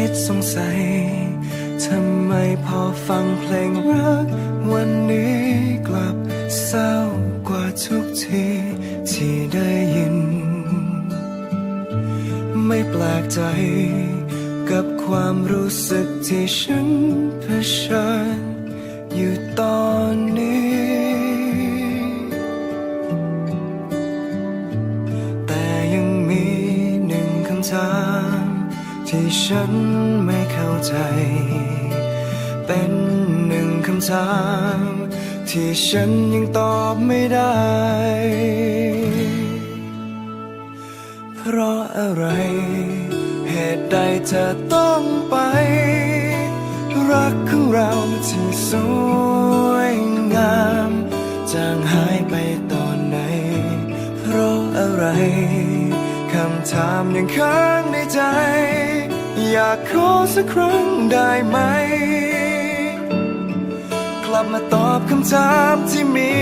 คิดสงสัย ทำไมพอฟังเพลงรัก วันนี้กลับเศร้ากว่าทุกทีที่ได้ยิน ไม่แปลกใจ กับความรู้สึกที่ฉันเผชิญอยู่ตอนนี้ แต่ยังมีหนึ่งคำถาม ที่ฉันไม่เข้าใจ เป็นหนึ่งคำถาม ที่ฉันยังตอบไม่ได้ เพราะอะไร เหตุใดเธอต้องไป รักของเราที่สวยงามจางหายไปตอนไหน เพราะอะไรคำถามยังค้างในใจ อยากขอสักครั้งได้ไหม กลับมาตอบคำถามที่มี